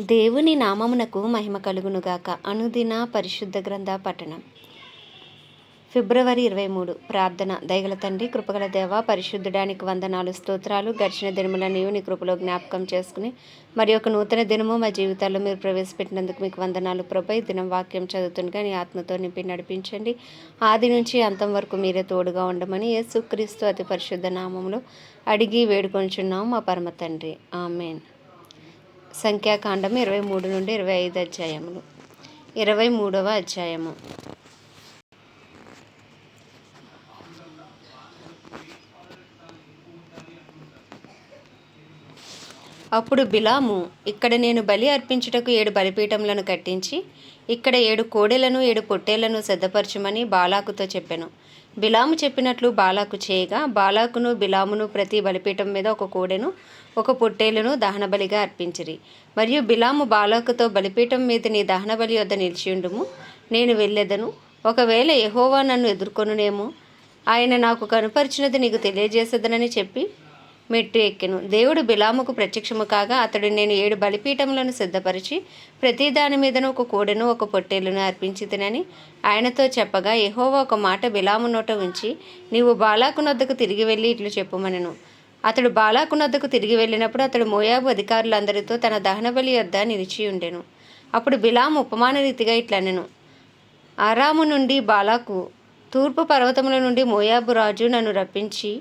దేవుని నామమునకు మహిమ కలుగునుగాక. అనుదిన పరిశుద్ధ గ్రంథ పఠనం. ఫిబ్రవరి ఇరవై మూడు. ప్రార్థన. దయగల తండ్రి కృపగల దేవ పరిశుద్ధుడానికి వందనాలు స్తోత్రాలు గడిచిన దినములను నీ కృపలో జ్ఞాపకం చేసుకుని మరి ఒక నూతన దినము మా జీవితాల్లో మీరు ప్రవేశపెట్టినందుకు మీకు వందనాలు ప్రభా. ఈ దినం వాక్యం చదువుతుండగా నీ ఆత్మతో నింపి నడిపించండి. ఆది నుంచి అంతం వరకు మీరే తోడుగా ఉండమని యేసుక్రీస్తు అతి పరిశుద్ధ నామంలో అడిగి వేడుకొంచున్నాం మా పరమ తండ్రి. ఆమెన్. సంఖ్యాకాండం ఇరవై మూడు నుండి ఇరవై ఐదు అధ్యాయములు. ఇరవై మూడవ అధ్యాయము. అప్పుడు బిలాము ఇక్కడ నేను బలి అర్పించుటకు ఏడు బలిపీఠములను కట్టించి ఇక్కడ ఏడు కోడెలను ఏడు పొట్టేళ్ళను సిద్ధపరచమని బాలాకుతో చెప్పాను. బిలాము చెప్పినట్లు బాలాకు చేయగా బాలాకును బిలామును ప్రతి బలిపీఠం మీద ఒక కోడెను ఒక పొట్టేలును దహనబలిగా అర్పించిరి. మరియు బిలాము బాలాకుతో బలిపీఠం మీద నీ దహనబలి వద్ద నిలిచియుండుము. నేను వెళ్ళెదను. ఒకవేళ ఎహోవా నన్ను ఎదుర్కొనునేమో ఆయన నాకు కనుపరిచినది నీకు తెలియజేసేదనని చెప్పి మెట్టు ఎక్కెను. దేవుడు బిలాముకు ప్రత్యక్షము కాగా అతడు నేను ఏడు బలిపీఠములను సిద్ధపరిచి ప్రతి దాని మీదను ఒక కోడెను ఒక పొట్టేలును అర్పించి తినని ఆయనతో చెప్పగా ఎహోవా ఒక మాట బిలాము నోట ఉంచి నీవు బాలాకు నొద్దకు తిరిగి వెళ్ళి ఇట్లు చెప్పుమనను. అతడు బాలాకు నొద్దకు తిరిగి వెళ్ళినప్పుడు అతడు మోయాబు అధికారులందరితో తన దహనబలి యొద్ద నిలిచి ఉండెను. అప్పుడు బిలాము ఉపమాన రీతిగా ఇట్లనెను. ఆరాము నుండి బాలాకు తూర్పు పర్వతముల నుండి మోయాబు రాజు నన్ను రప్పించి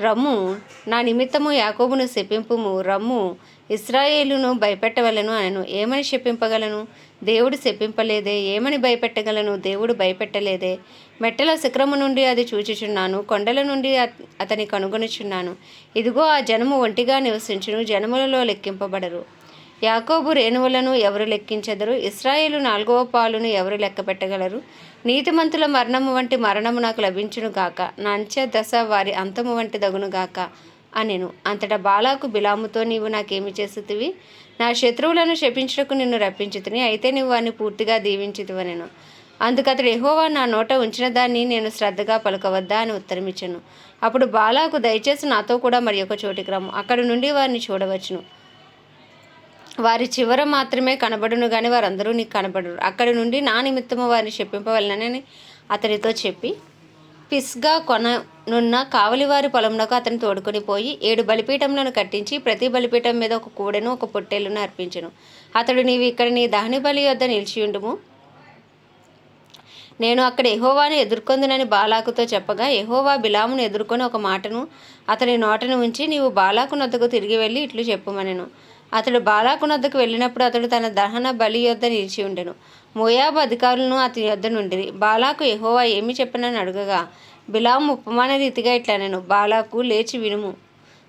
రమ్ము నా నిమిత్తము యాకోబును శపింపుము. రమ్ము ఇస్రాయేలును భయపెట్టవలను అనను. ఏమని శపింపగలను? దేవుడు శపింపలేదే. ఏమని భయపెట్టగలను? దేవుడు భయపెట్టలేదే. మెట్టల శిఖరము నుండి అది చూచుచున్నాను. కొండల నుండి అత- అతని కనుగొనుచున్నాను. ఇదిగో ఆ జనము ఒంటిగా నివసించును. జనములలో లెక్కింపబడరు. యాకోబు రేణువులను ఎవరు లెక్కించెదరు? ఇస్రాయేలు నాలుగవ పాలును ఎవరు లెక్కపెట్టగలరు? నీతిమంతుల మరణము వంటి మరణము నాకు లభించును గాక. నా అంత్య దశ వారి అంతము వంటి దగును గాక అనెను. అంతటా బాలాకు బిలాముతో నీవు నాకేమి చేస్తుతివి నా శత్రువులను శపించుటకు నిన్ను రప్పించుతుని అయితే నీవు వారిని పూర్తిగా దీవించుతువనెను అందుకు అతడు ఎహోవా నా నోట ఉంచిన దాన్ని నేను శ్రద్ధగా పలకవద్దా అని ఉత్తరమిచ్చాను. అప్పుడు బాలాకు దయచేసి నాతో కూడా మరి ఒక చోటికి రమ్ము. అక్కడి నుండి వారిని చూడవచ్చును. వారి చివర మాత్రమే కనబడును కానీ వారందరూ నీకు కనబడరు. అక్కడి నుండి నా నిమిత్తము వారిని చెప్పింపవలనని అతనితో చెప్పి పిస్గా కొననున్న కావలివారి పొలంలోకి అతను తోడుకొని పోయి ఏడు బలిపీఠములను కట్టించి ప్రతి బలిపీఠం మీద ఒక కూడెను ఒక పొట్టేలును అర్పించను. అతడు నీవు ఇక్కడ నీ దహని బలి వద్ద నిలిచియుండుము. నేను అక్కడ ఎహోవాను ఎదుర్కొందునని బాలాకుతో చెప్పగా ఎహోవా బిలామును ఎదుర్కొని ఒక మాటను అతని నోటను ఉంచి నీవు బాలాకు నొద్దకు తిరిగి వెళ్ళి ఇట్లు చెప్పుమనెను. అతడు బాలాకునద్దకు వెళ్ళినప్పుడు అతడు తన దహన బలి యొద్ద నిలిచి ఉండెను. మోయాబు అధికారులను అతని యొద్ద నుండి బాలాకు ఎహోవా ఏమి చెప్పనని అడగగా బిలాము ఉపమాన రీతిగా ఇట్లనెను బాలాకు లేచి వినుము.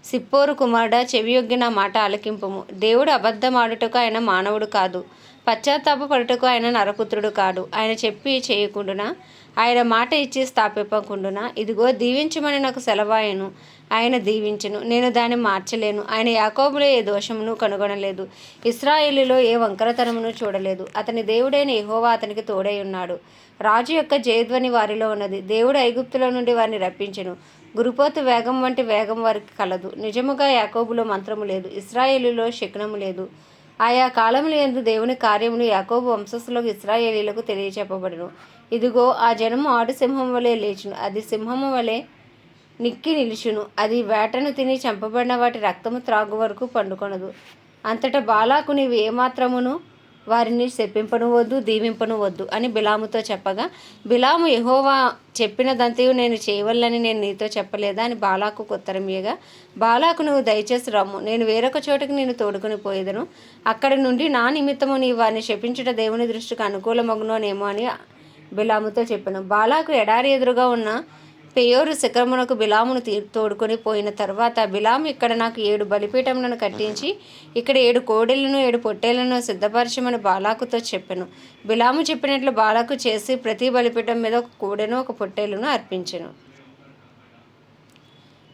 సిప్పోరు కుమారుడ చెవియొగ్గి నా మాట ఆలకింపము. దేవుడు అబద్ధమాడుటకు ఆయన మానవుడు కాదు. పశ్చాత్తాపపడుటకు ఆయన నరపుత్రుడు కాడు ఆయన చెప్పి చేయకుండునా? ఆయన మాట ఇచ్చి స్థాపింపకుండునా? ఇదిగో దీవించమని నాకు సెలవాయను. ఆయన దీవించెను. నేను దాన్ని మార్చలేను. ఆయన యాకోబులో ఏ దోషమును కనుగొనలేదు. ఇస్రాయేలులో ఏ వంకరతనమును చూడలేదు. అతని దేవుడైన ఎహోవా అతనికి తోడై ఉన్నాడు. రాజు యొక్క జయధ్వని వారిలో ఉన్నది. దేవుడు ఐగుప్తులో నుండి వారిని రప్పించెను. గురుపోతు వేగం వంటి వేగం వారికి కలదు. నిజముగా యాకోబులో మంత్రము లేదు. ఇస్రాయేలులో శకునము లేదు. ఆయా కాలములు ఎందు దేవుని కార్యములు యాకోబు వంశస్థులకు ఇస్రాయేలీలకు తెలియచెప్పబడును. ఇదిగో ఆ జనము ఆడు సింహం వలె లేచును. అది సింహము వలె నిక్కి నిలుచును. అది వేటను తిని చంపబడిన వాటి రక్తము త్రాగు వరకు పండుకొనదు. అంతటా బాలాకు నీవు ఏమాత్రమును వారిని శప్పింపను వద్దు దీవింపను వద్దు అని బిలాముతో చెప్పగా బిలాము యెహోవా చెప్పినదంతయు నేను చేయవల్లని నేను నీతో చెప్పలేదా? అని బాలాకు ఉత్తరమీయగా బాలాకు నువ్వు దయచేసి రమ్ము. నేను వేరొక చోటకి నేను తోడుకొని పోయేదను. అక్కడి నుండి నా నిమిత్తము నీ వారిని శపించుట దేవుని దృష్టికి అనుకూలమగునోనేమో అని బిలాముతో చెప్పాను. బాలాకు ఎడారి ఎదురుగా ఉన్న పెయోరు శిఖరమునకు బిలామును తీ తోడుకొని పోయిన తర్వాత బిలాము ఇక్కడ నాకు ఏడు బలిపీఠములను కట్టించి ఇక్కడ ఏడు కోడెలను ఏడు పొట్టేలను సిద్ధపరచమని బాలాకుతో చెప్పాను. బిలాము చెప్పినట్లు బాలాకు చేసి ప్రతి బలిపీఠం మీద ఒక కోడెను ఒక పొట్టేలును అర్పించాను.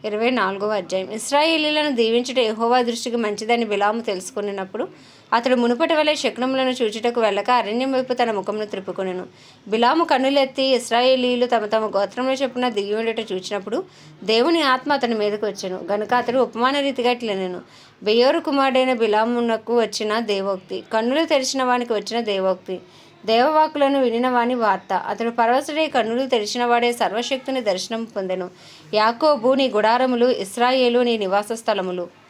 ఇరవై నాలుగవ అధ్యాయం. ఇస్రాయేలీలను దీవించుట ఎహోవా దృష్టికి మంచిదని బిలాము తెలుసుకున్నప్పుడు అతడు మునుపటి వలె శకునములను చూచుటకు వెళ్ళక అరణ్యం వైపు తన ముఖమును త్రిప్పుకొనెను. బిలాము కన్నులెత్తి ఇస్రాయేలీలు తమ తమ గోత్రంలో చెప్పున దిగి ఉండట చూచినప్పుడు దేవుని ఆత్మ అతని మీదకు వచ్చాను. గనుక అతడు ఉపమాన రీతిగా ఇట్లనెను. బెయోరు కుమారుడైన బిలామునకు వచ్చిన దేవోక్తి కన్నులు తెరిచిన వానికి వచ్చిన దేవోక్తి దేవవాకులను వినిన వాని వార్త. అతడు పరవశుడే కన్నులు తెరిచిన వాడే సర్వశక్తుని దర్శనం పొందెను. యాకోబు నీ గుడారములు ఇస్రాయేలు నీ నివాస స్థలములు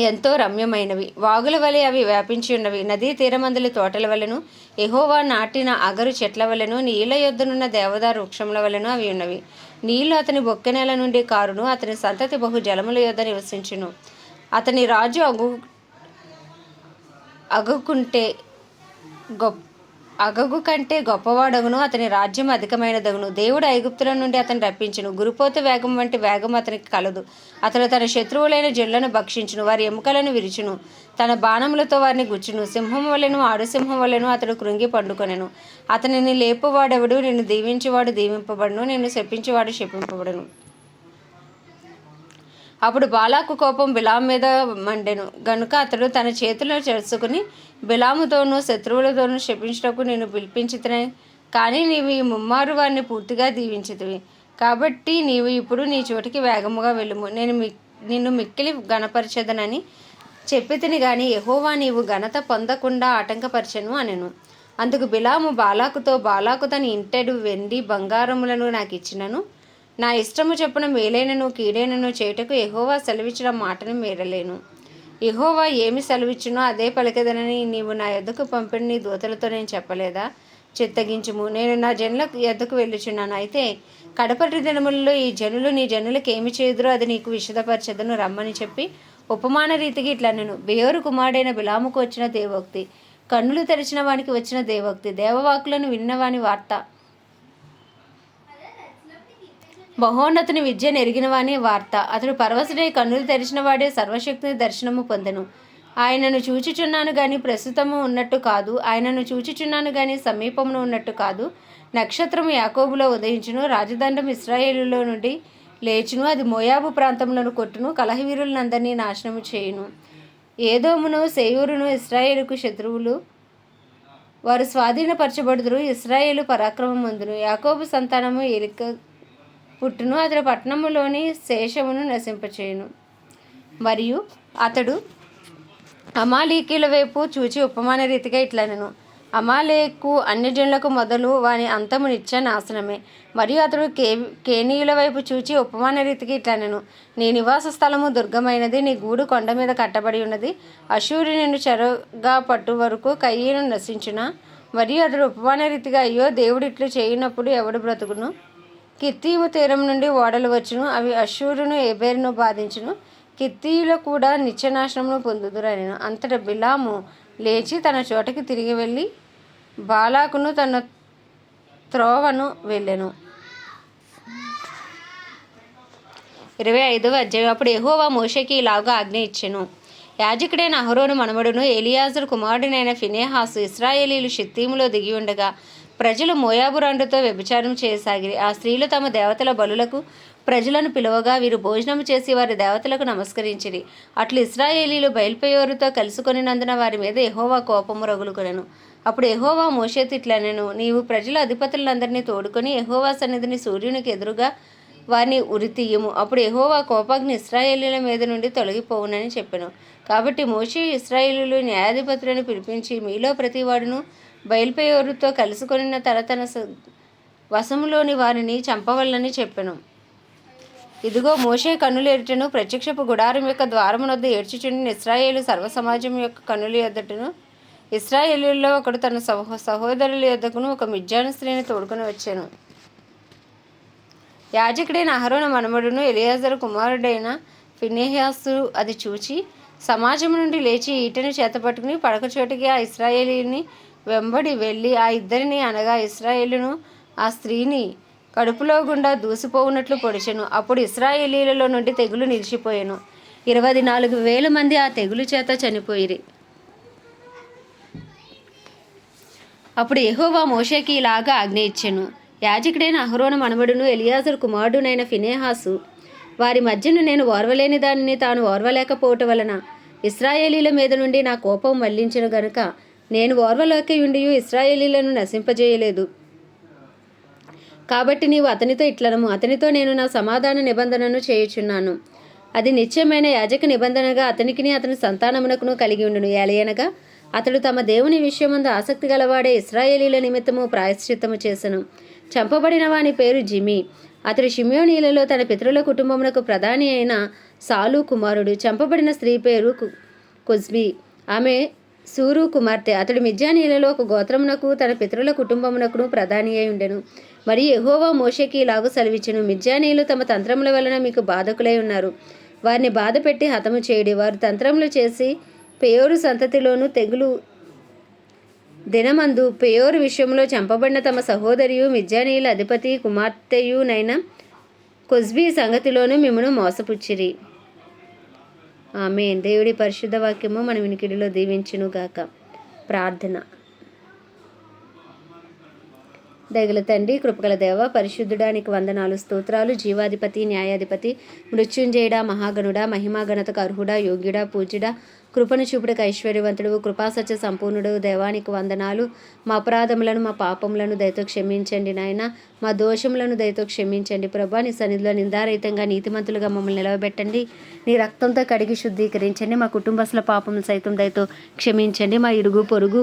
ఎంతో రమ్యమైనవి. వాగుల వలె అవి వ్యాపించి ఉన్నవి. నదీ తీరమందుల తోటల వలెను ఎహోవా నాటిన అగరు చెట్ల వలెను నీళ్ళ యొద్దనున్న దేవదారు వృక్షముల వలెను అవి ఉన్నవి. నీళ్ళు అతని బొక్కెనేల నుండి కారును అతని సంతతి బహు జలముల యొద్ద నివసించును. అతని రాజు అగు అగుకుంటే గొప్ప అగగు కంటే గొప్పవాడగును అతని రాజ్యం అధికమైనదగును. దేవుడు ఐగుప్తుల నుండి అతను రప్పించును. గురుపోత వేగం వంటి వేగం అతనికి కలదు. అతను తన శత్రువులైన జల్లను భక్షించును వారి ఎముకలను విరుచును. తన బాణములతో వారిని గుచ్చును. సింహం వలెను ఆడుసింహం వలెను అతడు కృంగి పండుకొనెను. అతనిని లేపువాడెవడు? నిన్ను దీవించేవాడు దీవింపబడును. నిన్ను శపించేవాడు శపింపబడును. అప్పుడు బాలాకు కోపం బిలాం మీద మండెను. గనుక అతడు తన చేతులను చేసుకుని బిలాముతోనూ శత్రువులతోనూ శపించుటకు నేను పిలిపించుతునే. కానీ నీవు ఈ ముమ్మారు వారిని పూర్తిగా దీవించుతువి. కాబట్టి నీవు ఇప్పుడు నీ చోటికి వేగముగా వెళ్ళుము. నేను మి నిన్ను మిక్కిలి గణపరచదనని చెప్పితిని గాని ఎహోవా నీవు ఘనత పొందకుండా ఆటంకపరచను అనెను. అందుకు బిలాము బాలాకుతో బాలాకు తన ఇంటెడు వెండి బంగారములను నాకు ఇచ్చినను నా ఇష్టము చెప్పున మేలైనను కీడైనను చేయుటకు ఎహోవా సెలవిచ్చిన మాటను మేరలేను. ఎహోవా ఏమి సెలవిచ్చునో అదే పలికదనని నీవు నా ఎద్దకు పంపిన నీ దూతలతో నేను చెప్పలేదా? చిత్తగించుము. నేను నా జనుల ఎద్దకు వెళ్ళుచున్నాను. అయితే కడపటి దినములలో ఈ జనులు నీ జనులకు ఏమి చేదురో అది నీకు విషదపరచదను రమ్మని చెప్పి ఉపమాన రీతికి ఇట్లా నేను బేయోరు కుమారుడైన బిలాముకు వచ్చిన దేవోక్తి కన్నులు తెరిచిన వానికి వచ్చిన దేవోక్తి దేవవాకులను విన్నవాని వార్త. బహోన్నతుని విద్య నెరిగినవానే వార్త. అతడు పరవశుడై కన్నులు తెరిచిన వాడే సర్వశక్తిని దర్శనము పొందెను. ఆయనను చూచుచున్నాను గాని ప్రస్తుతము ఉన్నట్టు కాదు. ఆయనను చూచుచున్నాను గాని సమీపమును ఉన్నట్టు కాదు. నక్షత్రము యాకోబులో ఉదయించును. రాజదండం ఇస్రాయేలులో నుండి లేచును. అది మోయాబు ప్రాంతంలోను కొట్టును. కలహవీరులందరినీ నాశనము చేయును. ఏదోమును సేయూరును ఇస్రాయేలుకు శత్రువులు వారు స్వాధీనపరచబడుదురు. ఇస్రాయేలు పరాక్రమమందును యాకోబు సంతానము ఎలిక పుట్టును అతడు పట్టణములోని శేషమును నశింపచేయును. మరియు అతడు అమాలీకీల వైపు చూచి ఉపమాన రీతిగా ఇట్లనను. అమాలేకు అన్యజనులకు మొదలు వాని అంతము నిత్య నాశనమే. మరియు అతడు కే కేనీయుల వైపు చూచి ఉపమాన రీతికి ఇట్లనెను. నీ నివాస స్థలము దుర్గమైనది నీ గూడు కొండ మీద కట్టబడి ఉన్నది. అశూరి నిన్ను చెరగా పట్టు వరకు కయ్యను నశించున? మరియు అతడు ఉపమాన రీతిగా అయ్యో దేవుడు ఇట్లు చేయనప్పుడు ఎవడు బ్రతుకును? కిత్తీము తీరం నుండి ఓడలు వచ్చును అవి అశూరును ఎబేరును బాధించును. కిత్తీయులు కూడా నిత్యనాశనమును పొందుదురని అంతట బిలాము లేచి తన చోటకి తిరిగి వెళ్ళి బాలాకును తన త్రోవను వెళ్ళెను. ఇరవై ఐదవ అధ్యాయం. అప్పుడు ఎహోవా మోషేకి ఇలాగా ఆజ్ఞ ఇచ్చెను. యాజకుడైన అహరోను మనమడును ఎలియాజరు కుమారుడినైన ఫినేహాసు ఇస్రాయేలీలు షిత్తీములో దిగి ఉండగా ప్రజలు మోయాబురాండుతో వ్యభిచారం చేయసాగిరి. ఆ స్త్రీలు తమ దేవతల బలులకు ప్రజలను పిలువగా వీరు భోజనం చేసి వారి దేవతలకు నమస్కరించిరి. అట్లు ఇస్రాయేలీలు బయల్పేయోరుతో కలుసుకొనినందున వారి మీద ఎహోవా కోపము రగులుకొనెను. అప్పుడు ఎహోవా మోషేతిట్లనెను నీవు ప్రజల అధిపతులందరినీ తోడుకొని ఎహోవా సన్నిధిని సూర్యునికి ఎదురుగా వారిని ఉరితీయము. అప్పుడు ఎహోవా కోపాగ్ని ఇస్రాయేలీల మీద నుండి తొలగిపోవునని చెప్పెను. కాబట్టి మోషే ఇస్రాయేలీలు న్యాయాధిపతులను పిలిపించి మీలో ప్రతివాడును బయలుపయోరుతో కలుసుకొనిన తన తన స- వశములోని వారిని చంపవల్లని చెప్పెను. ఇదిగో మోషే కన్నులేరుటను ప్రత్యక్షపు గుడారం యొక్క ద్వారమునొద్ద ఏడ్చుచుండిన ఇస్రాయేలు సర్వసమాజం యొక్క కన్నుల ఎద్దటను ఇస్రాయేలీల్లో ఒకడు తన సహో సహోదరుల యొద్దకును ఒక మిజ్జాను స్త్రీని తోడుకొని వచ్చాను. యాజకుడైన అహరోన మనమడును ఎలియాజరు కుమారుడైన ఫినేహాసు అది చూచి సమాజం నుండి లేచి ఈటను చేతపట్టుకుని పడక చోటికి ఆ ఇస్రాయేలీని వెంబడి వెళ్ళి ఆ ఇద్దరిని అనగా ఇస్రాయేలును ఆ స్త్రీని కడుపులో గుండా దూసిపోవునట్లు పొడిచెను. అప్పుడు ఇస్రాయేలీలలో నుండి తెగులు నిలిచిపోయాను. ఇరవై నాలుగు వేల మంది ఆ తెగులు చేత చనిపోయిరి. అప్పుడు ఎహోవా మోషేకి ఇలాగా ఆజ్ఞ ఇచ్చెను. యాజకుడైన అహరోన మనవడును ఎలియాజర్ కుమారుడునైన ఫినేహాసు వారి మధ్యను నేను ఓర్వలేని దానిని తాను ఓర్వలేకపోవటం వలన ఇస్రాయేలీల మీద నుండి నా కోపం మళ్ళించను గనుక నేను ఓర్వలోకి ఉండి ఇస్రాయేలీలను నశింపజేయలేదు. కాబట్టి నీవు అతనితో ఇట్లనము. అతనితో నేను నా సమాధాన నిబంధనను చేయుచున్నాను. అది నిత్యమైన యాజక నిబంధనగా అతనికిని అతని సంతానమునకును కలిగి ఉండును. ఏలయనగా అతడు తమ దేవుని విషయమందు ఆసక్తి గలవాడే ఇస్రాయేలీల నిమిత్తము ప్రాయశ్చిత్తము చేసెను. చంపబడిన వాని పేరు జిమి. అతడు షిమ్యోనీలలో తన పితరుల కుటుంబమునకు ప్రధాని అయిన సాలు కుమారుడు. చంపబడిన స్త్రీ పేరు కు- ఆమె సూరు కుమార్తె. అతడు మిజ్జానీలలో ఒక గోత్రమునకు తన పితరుల కుటుంబమునకును ప్రధాని అయి ఉండెను. మరియు ఎహోవా మోషకి లాగు సెలవిచ్చును. మిజ్జానీలు తమ తంత్రముల వలన మీకు బాధకులై ఉన్నారు. వారిని బాధ పెట్టి హతము చేయడి. వారు తంత్రములు చేసి పేయోరు సంతతిలోను తెగులు దినమందు పేయోరు విషయంలో చంపబడిన తమ సహోదరియు మిజ్జానీయుల అధిపతి కుమార్తెయునైన కొజ్బీ సంగతిలోనూ మిమ్మను మోసపుచ్చిరి. ఆమె దేవుడి పరిశుద్ధ వాక్యము మన వినికిడిలో దీవించును గాక ప్రార్థన. దయగల తండ్రి కృపగల దేవ పరిశుద్ధుడానికి వందనాలు స్తోత్రాలు జీవాధిపతి న్యాయాధిపతి మృత్యుంజయుడ మహాగణుడా మహిమాగణతకు అర్హుడ యోగ్యుడ పూజ్యుడ కృపను చూపుడకు ఐశ్వర్యవంతుడు కృపాసత్య సంపూర్ణుడు దేవానికి వందనాలు. మా అపరాధములను మా పాపములను దయతో క్షమించండి నాయన. మా దోషములను దయతో క్షమించండి ప్రభా. నీ సన్నిధిలో నిందారహితంగా నీతిమంతులుగా మమ్మల్ని నిలవబెట్టండి. నీ రక్తంతో కడిగి శుద్ధీకరించండి. మా కుటుంబస్తుల పాపములు సైతం దయతో క్షమించండి. మా ఇరుగు పొరుగు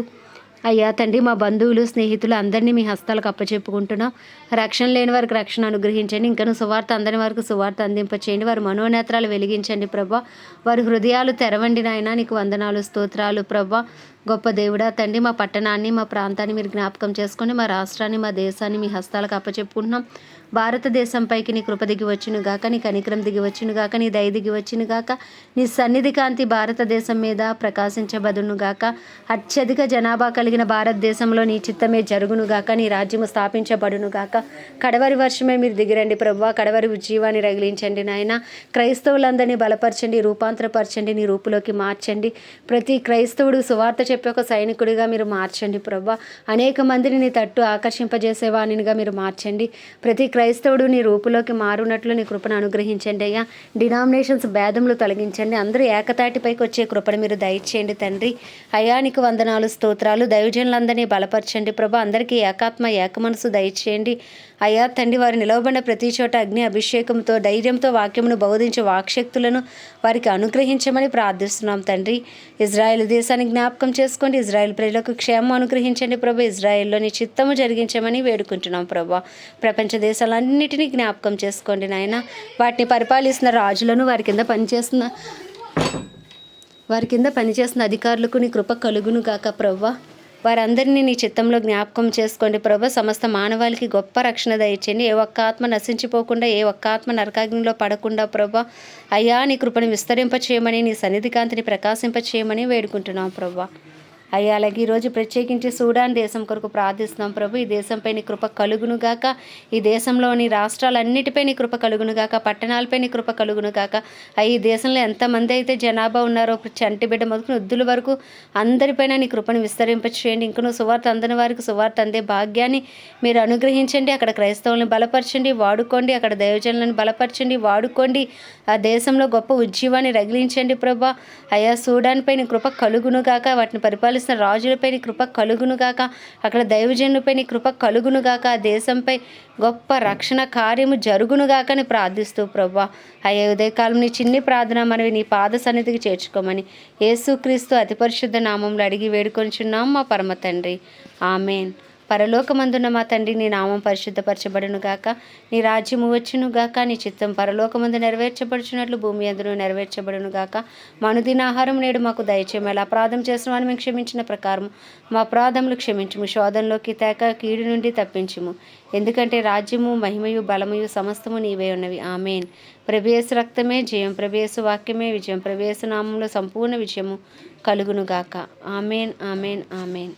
అయ్యా తండ్రి మా బంధువులు స్నేహితులు అందరినీ మీ హస్తాలకు అప్పచెప్పుకుంటున్నాం. రక్షణ లేని వారికి రక్షణ అనుగ్రహించండి. ఇంకను సువార్త అందని వరకు సువార్త అందింపచేయండి. వారి మనోనేత్రాలు వెలిగించండి ప్రభా. వారి హృదయాలు తెరవండి నాయన. నీకు వందనాలు స్తోత్రాలు ప్రభా. గొప్ప దేవుడా తండ్రి మా పట్టణాన్ని మా ప్రాంతాన్ని మీరు జ్ఞాపకం చేసుకొని మా రాష్ట్రాన్ని మా దేశాన్ని మీ హస్తాలకు అప్పచెప్పుకుంటున్నాం. భారతదేశంపైకి నీ కృప దిగి వచ్చును గాక నీ కనికరం దిగి వచ్చును గాక నీ దయ దిగి వచ్చును గాక నీ సన్నిధి కాంతి భారతదేశం మీద ప్రకాశించబదును గాక. అత్యధిక జనాభా కలిగిన భారతదేశంలో నీ చిత్తమే జరుగును గాక నీ రాజ్యము స్థాపించబడును గాక. కడవరి వర్షమే మీరు దిగిరండి ప్రభు కడవరి ఉజ్జీవాన్ని రగిలించండి నాయన. క్రైస్తవులందరినీ బలపరచండి రూపాంతరపరచండి నీ రూపులోకి మార్చండి. ప్రతి క్రైస్తవుడు సువార్త చెప్పే ఒక సైనికుడిగా మీరు మార్చండి ప్రభా. అనేక మందిని నీ తట్టు ఆకర్షింపజేసేవాణినిగా మీరు మార్చండి. ప్రతి క్రైస్తవుడు నీ రూపులోకి మారునట్లు నీ కృపను అనుగ్రహించండి అయ్యా. డినామినేషన్స్ భేదములు తొలగించండి. అందరూ ఏకతాటిపైకి వచ్చే కృపను మీరు దయచేయండి తండ్రి. అయ్యా నీకు వందనాలు స్తోత్రాలు. దైవజనులందరినీ బలపరచండి ప్రభా. అందరికీ ఏకాత్మ ఏక మనసు దయచేయండి. అయ్యా తండ్రి వారు నిలవబడిన ప్రతి చోట అగ్ని అభిషేకంతో ధైర్యంతో వాక్యమును బోధించే వాక్శక్తులను వారికి అనుగ్రహించమని ప్రార్థిస్తున్నాం తండ్రి. ఇజ్రాయెల్ దేశాన్ని జ్ఞాపకం చేసుకోండి. ఇజ్రాయెల్ ప్రజలకు క్షేమం అనుగ్రహించండి ప్రభు. ఇజ్రాయెల్లోని చిత్తము జరిగించమని వేడుకుంటున్నాం ప్రభు. ప్రపంచ దేశాలన్నిటినీ జ్ఞాపకం చేసుకోండి నాయన. వాటిని పరిపాలిస్తున్న రాజులను వారి కింద పనిచేస్తున్న వారి కింద పనిచేస్తున్న అధికారులకు నీ కృప కలుగును గాక ప్రవ్వా వారందరినీ నీ చిత్తంలో జ్ఞాపకం చేసుకోండి ప్రభ. సమస్త మానవాళికి గొప్ప రక్షణ దయచేయండి. ఏ ఒక్క ఆత్మ నశించిపోకుండా ఏ ఒక్క ఆత్మ నరకాగ్నిలో పడకుండా ప్రభా. అయ్యా నీ కృపను విస్తరింప చేయమని నీ సన్నిధి కాంతిని ప్రకాశింప చేయమని వేడుకుంటున్నాం ప్రభా. అయ్యా అలాగే ఈరోజు ప్రత్యేకించి సూడాన్ దేశం కొరకు ప్రార్థిస్తున్నాం ప్రభు. ఈ దేశంపై నీ కృప కలుగును గాక. ఈ దేశంలోని రాష్ట్రాలన్నిటిపై నీ కృప కలుగునుగాక పట్టణాలపై నీ కృప కలుగునుగాక అయ్యి ఈ దేశంలో ఎంతమంది అయితే జనాభా ఉన్నారో చంటి బిడ్డ మొదలుకుని వృద్ధుల వరకు అందరిపైన నీ కృపను విస్తరింపచేయండి. ఇంకనూ సువార్త అందని వారికి సువార్త అందే భాగ్యాన్ని మీరు అనుగ్రహించండి. అక్కడ క్రైస్తవులను బలపరచండి వాడుకోండి. అక్కడ దైవజనులను బలపరచండి వాడుకోండి. ఆ దేశంలో గొప్ప ఉజ్జీవాన్ని రగిలించండి ప్రభా. అయా సూడాన్పై నీ కృప కలుగును వాటిని వాటిని పరిపాలిస్తున్న రాజులపై నీ కృప కలుగును గాక. అక్కడ దైవజనులపై నీ కృప కలుగును గాక. ఆ దేశంపై గొప్ప రక్షణ కార్యము జరుగును గాక అని ప్రార్థిస్తూ ప్రభా. అయ్యే ఉదయకాలం నీ చిన్ని ప్రార్థన మనవి నీ పాద సన్నిధికి చేర్చుకోమని యేసుక్రీస్తు అతి పరిశుద్ధ నామంలో అడిగి వేడుకొంచున్నాం మా పరమ తండ్రి. ఆమెన్. పరలోకమందున్న మా తండ్రి నీ నామం పరిశుద్ధపరచబడును గాక. నీ రాజ్యము వచ్చును గాక. నీ చిత్తం పరలోకమందు నెరవేర్చబడుచున్నట్లు భూమి అందును నెరవేర్చబడును గాక. మనుదిన ఆహారం నేడు మాకు దయచేయమేలా అపరాధం చేసిన వారిని మేము క్షమించిన ప్రకారం మా అపరాధములు క్షమించుము. శోధంలోకి తేక కీడు నుండి తప్పించుము. ఎందుకంటే రాజ్యము మహిమయు బలమయు సమస్తము నీవే ఉన్నవి. ఆమెన్. ప్రభేసు రక్తమే జయం ప్రభేసు వాక్యమే విజయం. ప్రభేసు నామంలో సంపూర్ణ విజయము కలుగును గాక. Amen amen amen.